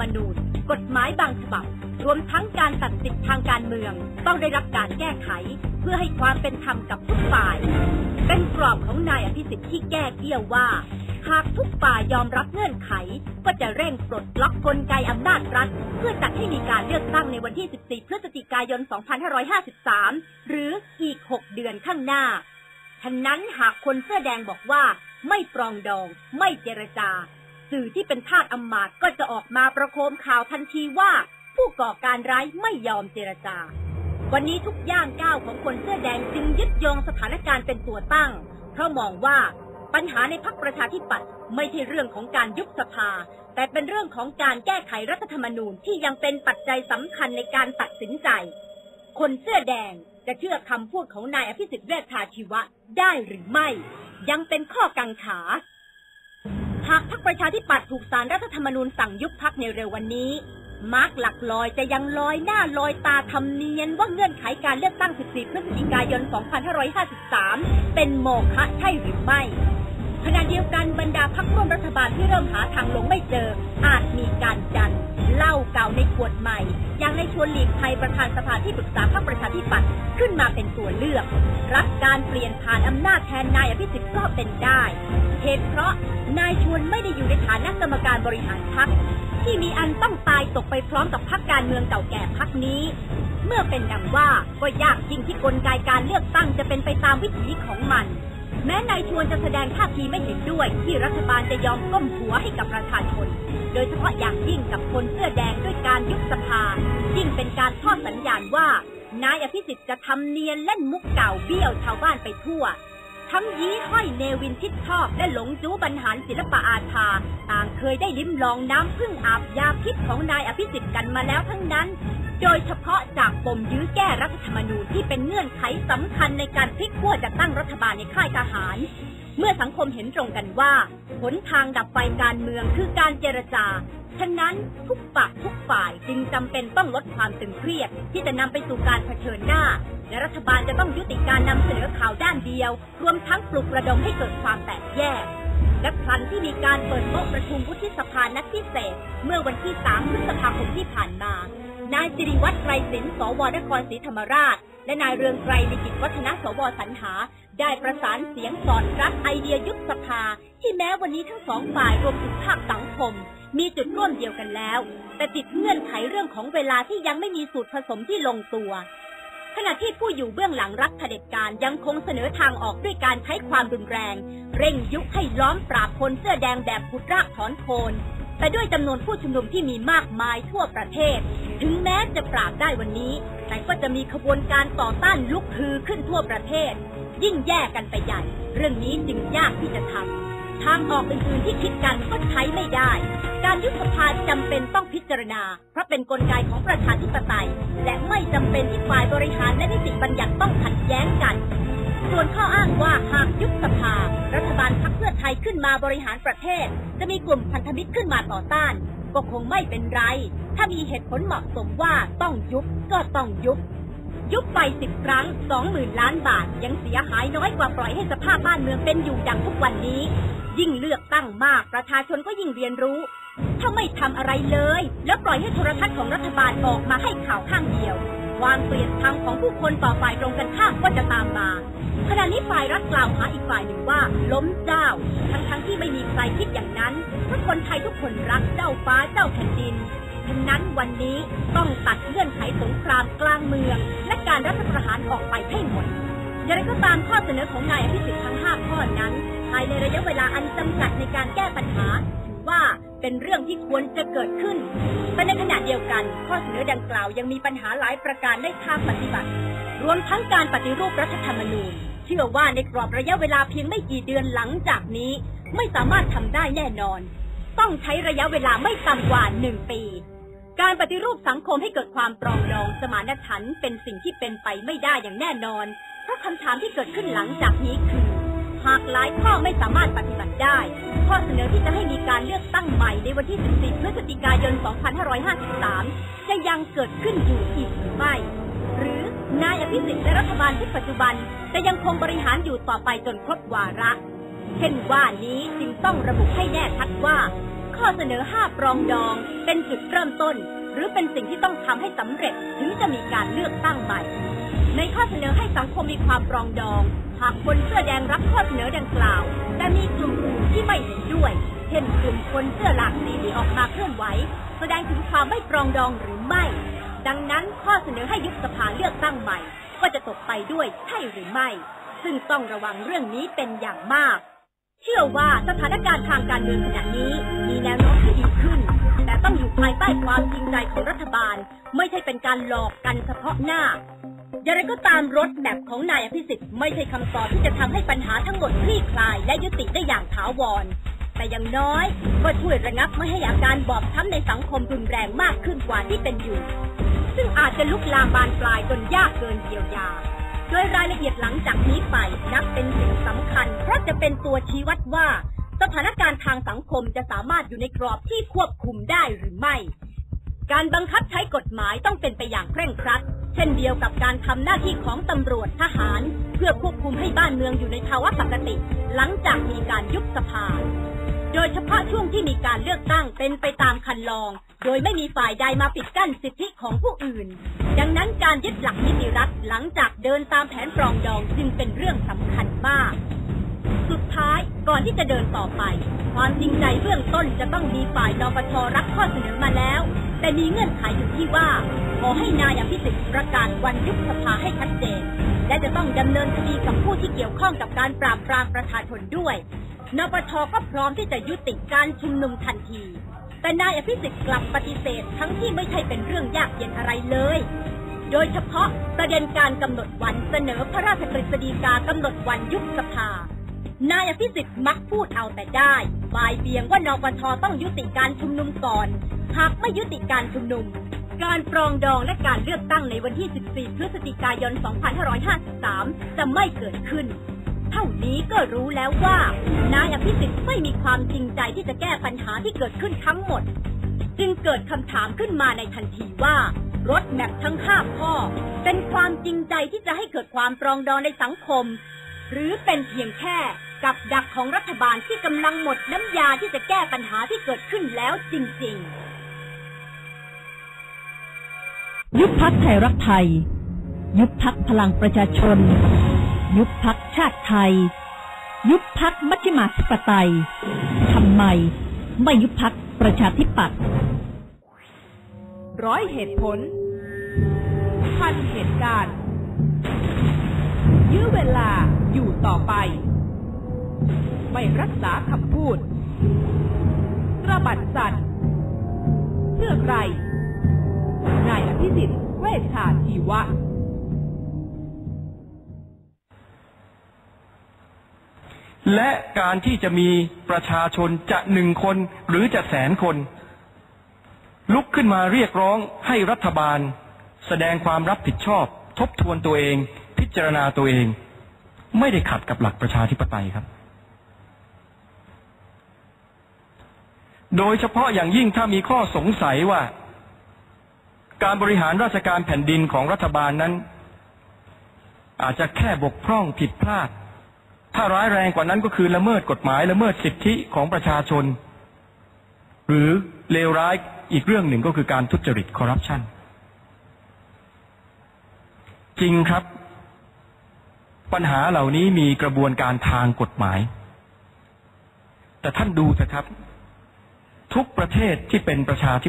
มนูญ กฎหมายบางฉบับ รวมทั้งการตัดสิทธิทางการเมือง ต้องได้รับการแก้ไข เพื่อให้ความเป็นธรรมกับทุกฝ่าย เป็นกรอบของนายอภิสิทธิ์ที่แก้เกี้ยวว่า หากทุกฝ่ายยอมรับเงื่อนไข ก็จะเร่งปลดล็อกกลไกอำนาจรัฐ เพื่อจัดให้มีการเลือกตั้งในวันที่ 14 พฤศจิกายน 2553 หรืออีก 6 เดือนข้างหน้าฉะนั้นหากคนเสื้อแดงบอกว่า ไม่ปรองดอง ไม่เจรจา สื่อที่เป็นทาสอำมาตย์ก็จะออกมาประโคมข่าวทันทีว่า ผู้ก่อการร้ายไม่ยอมเจรจา วันนี้ทุกย่างก้าวของคนเสื้อแดงจึงยึดโยงสถานการณ์เป็นตัวตั้ง เพราะมองว่าปัญหาในพักประชาธิปัตย์ไม่ใช่เรื่องของการยุบสภา แต่เป็นเรื่องของการแก้ไขรัฐธรรมนูญที่ยังเป็นปัจจัยสำคัญในการตัดสินใจ คนเสื้อแดงจะเชื่อคำพูดของนายอภิสิทธิ์เวชชาชีวะได้หรือไม่ ยังเป็นข้อกังขา หากพรรคประชาธิปัตย์ถูกสารรัฐธรรมนูญสั่งยุบพักในเร็ววันนี้ มาร์กหลักลอยจะยังลอยหน้าลอยตาทำเนียนว่าเงื่อนไขการเลือกตั้ง 14 พฤศจิกายน 2553 เป็นโมฆะใช่หรือไม่ขณะเดียวกันบรรดาพักร่วมรัฐบาลที่เริ่มหาทางลงไม่เจอ อาจมีการดันเหล้าเก่าในขวดใหม่ อย่างในชวนหลีกภัยประธานสภาที่ปรึกษาพรรคประชาธิปัตย์ขึ้นมาเป็นตัวเลือก รับการเปลี่ยนผ่านอำนาจแทนนายอภิสิทธิ์ก็เป็นได้ เหตุเพราะนายชวนไม่ได้อยู่ในฐานะกรรมการบริหารพรรคที่มีอันต้องตายตกไปพร้อมกับพรรคการเมืองเก่าแก่พรรคนี้ เมื่อเป็นดังว่าก็ยากจริงที่กลไกการเลือกตั้งจะเป็นไปตามวิถีของมัน แม้นายชวนจะแสดงท่าทีไม่เห็นด้วย ที่รัฐบาลจะยอมก้มหัวให้กับประชาชน โดยเฉพาะอย่างยิ่งกับคนเสื้อแดงด้วยการยุบสภายิ่งเป็นการทอดสัญญาณว่านายอภิสิทธิ์จะทำเนียนเล่นมุกเก่าเบี้ยวชาวบ้านไปทั่ว ทั้งยี้ห้อยเนวินทิดชอบและหลงจู้บรรหารศิลปะอาชา ต่างเคยได้ลิ้มลองน้ำพึ่งอาบยาพิษของนายอภิสิทธิ์กันมาแล้วทั้งนั้น โดยเฉพาะจากปมยื้อแก้รัฐธรรมนูญที่เป็นเงื่อนไขสำคัญในการพลิกขั้วจัดตั้งรัฐบาลในค่ายทหาร เมื่อสังคมเห็นตรงกันว่าหนทางดับไฟการเมืองคือการเจรจา ฉะนั้นทุกปากทุกฝ่ายจึงจำเป็นต้องลดความตึงเครียด ที่จะนำไปสู่การเผชิญหน้า และรัฐบาลจะต้องยุติการนำเสนอข่าวด้านเดียว รวมทั้งปลุกระดมให้เกิดความแตกแยก และพลันที่มีการเปิดโต๊ะประชุมวุฒิสภานัดพิเศษ เมื่อวันที่ 3 พฤษภาคมที่ผ่านมา นายสิริวัตรไกรสินสวนครศรีธรรมราช และนายเรืองไกรลิกิจวัฒนสวสรรหา ได้ประสานเสียงสอดรับไอเดียยุบสภา ที่แม้วันนี้ทั้งสองฝ่ายรวมถึงภาคสังคม มีจุดร่วมเดียวกันแล้ว แต่ติดเงื่อนไขเรื่องของเวลาที่ยังไม่มีสูตรผสมที่ลงตัว ขณะที่ผู้อยู่เบื้องหลังรัฐเผด็จการยังคงเสนอทางออกด้วยการใช้ความรุนแรง เร่งยุให้ล้อมปราบคนเสื้อแดงแบบขุดรากถอนโคนแต่ด้วยจำนวนผู้ชุมนุมที่มีมากมายทั่วประเทศ ถึงแม้จะปราบได้วันนี้ แต่ก็จะมีขบวนการต่อต้านลุกฮือขึ้นทั่วประเทศ ยิ่งแย่กันไปใหญ่ เรื่องนี้จึงยากที่จะทำทางออกอื่นๆที่คิดกันก็ใช้ไม่ได้ การยุบสภาจำเป็นต้องพิจารณา เพราะเป็นนกลไกของประชาธิปไตย และไม่จำเป็นที่ฝ่ายบริหารและนิติบัญญัติต้องขัดแย้งกัน ส่วนข้ออ้างว่าหากยุบสภา รัฐบาลพรรคเพื่อไทยขึ้นมาบริหารประเทศ จะมีกลุ่มพันธมิตรขึ้นมาต่อต้าน ก็คงไม่เป็นไร ถ้ามีเหตุผลเหมาะสมว่าต้องยุบก็ต้องยุบ ยุบไปสิบครั้งสองหมื่นล้านบาท ยังเสียหายน้อยกว่าปล่อยให้สภาพบ้านเมืองเป็นอยู่อย่างทุกวันนี้ ยิ่งเลือกตั้งมากประชาชนก็ยิ่งเรียนรู้ ถ้าไม่ทำอะไรเลย แล้วปล่อยให้โทรทัศน์ของรัฐบาลออกมาให้ข่าวข้างเดียว ความเกลียดชังของผู้คนต่อฝ่ายตรงกันข้ามก็จะตามมาขณะนี้ฝ่ายรัฐกล่าวหาอีกฝ่ายหนึ่งว่าล้มเจ้า ทั้งๆที่ไม่มีใครคิดอย่างนั้นเพราะคนไทยทุกคนรักเจ้าฟ้าเจ้าแผ่นดินฉะนั้นวันนี้ต้องตัดเงื่อนไขสงครามกลางเมือง และการรัฐประหารออกไปให้หมดอย่างไรก็ตามข้อเสนอของนายอภิสิทธิ์ทั้ง 5 ข้อนั้น ภายในระยะเวลาอันจำกัดในการแก้ปัญหาถือว่า เป็นเรื่องที่ควรจะเกิดขึ้นแต่ในขณะเดียวกัน ข้อเสนอดังกล่าวยังมีปัญหาหลายประการในทางปฏิบัติ รวมทั้งการปฏิรูปรัฐธรรมนูญ เชื่อว่าในกรอบระยะเวลาเพียงไม่กี่เดือนหลังจากนี้ ไม่สามารถทำได้แน่นอน ต้องใช้ระยะเวลาไม่ต่ำกว่าหนึ่งปี การปฏิรูปสังคมให้เกิดความปรองดองสมานฉันท์เป็นสิ่งที่เป็นไปไม่ได้อย่างแน่นอน เพราะคำถามที่เกิดขึ้นหลังจากนี้คือ หากหลายข้อไม่สามารถปฏิบัติได้ ข้อเสนอที่จะให้มีการเลือกตั้งใหม่ในวันที่ 14 พฤศจิกายน 2553 จะยังเกิดขึ้นอยู่อีกหรือไม่ หรือนายอภิสิทธิ์และรัฐบาลที่ปัจจุบัน จะยังคงบริหารอยู่ต่อไปจนครบวาระ เช่นว่านี้จึงต้องระบุให้แน่ชัดว่าขข้อเสนอห้าปรองดองเป็นจุดเริ่มต้น หรือเป็นสิ่งที่ต้องทำให้สำเร็จถึงจะมีการเลือกตั้งใหม่ ในข้อเสนอให้สังคมมีความปรองดอง หากคนเสื้อแดงรับข้อเสนอดังกล่าว แต่มีกลุ่มอื่นที่ไม่เห็นด้วย เช่นกลุ่มคนเสื้อหลากสีที่ออกมาเคลื่อนไหว แสดงถึงความไม่ปรองดองหรือไม่ ดังนั้นข้อเสนอให้ยุบสภาเลือกตั้งใหม่ ก็จะตกไปด้วยใช่หรือไม่ ซึ่งต้องระวังเรื่องนี้เป็นอย่างมาก เชื่อว่าสถานการณ์ทางการเมืองขณะนี้ มีแนวโน้มที่ดีขึ้น แต่ต้องอยู่ภายใต้ความจริงใจของรัฐบาล ไม่ใช่เป็นการหลอกกันเฉพาะหน้า อย่างไรก็ตามรถแมพของนายอภิสิทธิ์ไม่ใช่คำตอบที่จะทำให้ปัญหาทั้งหมดคลี่คลายและยุติได้อย่างถาวร แต่อย่างน้อยก็ช่วยระงับไม่ให้อาการบอบช้ำในสังคมรุนแรงมากขึ้นกว่าที่เป็นอยู่ ซึ่งอาจจะลุกลามบานปลายจนยากเกินเยียวยา โดยรายละเอียดหลังจากนี้ไปนับเป็นสิ่งสำคัญ เพราะจะเป็นตัวชี้วัดว่า สถานการณ์ทางสังคมจะสามารถอยู่ในกรอบที่ควบคุมได้หรือไม่ การบังคับใช้กฎหมายต้องเป็นไปอย่างเคร่งครัด เช่นเดียวกับการทำหน้าที่ของตำรวจทหาร เพื่อควบคุมให้บ้านเมืองอยู่ในภาวะปกติ หลังจากมีการยุบสภา โดยเฉพาะช่วงที่มีการเลือกตั้งเป็นไปตามคันลอง โดยไม่มีฝ่ายใดมาปิดกั้นสิทธิของผู้อื่น ดังนั้นการยึดหลักนิติรัฐหลังจากเดินตามแผนปรองดองจึงเป็นเรื่องสำคัญมากสุดท้ายก่อนที่จะเดินต่อไป ความจริงใจเบื้องต้นจะต้องมีฝ่ายนปชรับข้อเสนอมาแล้ว แต่มีเงื่อนไขอยู่ที่ว่า ขอให้นายอภิสิทธิ์ประกาศวันยุบสภาให้ชัดเจน และจะต้องดำเนินคดีกับผู้ที่เกี่ยวข้องกับการปราบปรามประชาชนด้วย นปชก็พร้อมที่จะยุติการชุมนุมทันที แต่นายอภิสิทธิ์กลับปฏิเสธทั้งที่ไม่ใช่เป็นเรื่องยากเย็นอะไรเลย โดยเฉพาะประเด็นการกำหนดวันเสนอพระราชกฤษฎีกากำหนดวันยุบสภานายอภิสิทธิ์มักพูดเอาแต่ได้บ่ายเบียงว่านปชต้องยุติการชุมนุมก่อน หากไม่ยุติการชุมนุม การปรองดองและการเลือกตั้งในวันที่ 14 พฤศจิกายน 2553 จะไม่เกิดขึ้น เท่านี้ก็รู้แล้วว่า นายอภิสิทธิ์ไม่มีความจริงใจที่จะแก้ปัญหาที่เกิดขึ้นทั้งหมด จึงเกิดคำถามขึ้นมาในทันทีว่ารถแมพทั้งห้าข้อ เป็นความจริงใจที่จะให้เกิดความปรองดองในสังคม หรือเป็นเพียงแค่กับดักของรัฐบาลที่กำลังหมดน้ำยาที่จะแก้ปัญหาที่เกิดขึ้นแล้วจริง ๆ ยุบพักไทยรักไทย ยุบพักพลังประชาชน ยุบพักชาติไทย ยุบพักมัชฌิมาธิปไตยทำไมไม่ยุบพักประชาธิปัตย์ร้อยเหตุผล พันเหตุการณ์ ยื้อเวลาอยู่ต่อไป ไม่รักษาคำพูด ระบัดสัตว์ เพื่อใคร นายอภิสิทธิ์เวชชาชีวะ และการที่จะมีประชาชนจะหนึ่งคนหรือจะแสนคน ลุกขึ้นมาเรียกร้องให้รัฐบาล แสดงความรับผิดชอบ ทบทวนตัวเอง พิจารณาตัวเอง ไม่ได้ขัดกับหลักประชาธิปไตยครับโดยเฉพาะอย่างยิ่งถ้ามีข้อสงสัยว่า การบริหารราชการแผ่นดินของรัฐบาลนั้น อาจจะแค่บกพร่องผิดพลาด ถ้าร้ายแรงกว่านั้นก็คือละเมิดกฎหมายละเมิดสิทธิของประชาชน หรือเลวร้ายอีกเรื่องหนึ่งก็คือการทุจริตคอร์รัปชันจริงครับ ปัญหาเหล่านี้มีกระบวนการทางกฎหมาย แต่ท่านดูเถอะครับ ทุกประเทศที่เป็นประชาธิป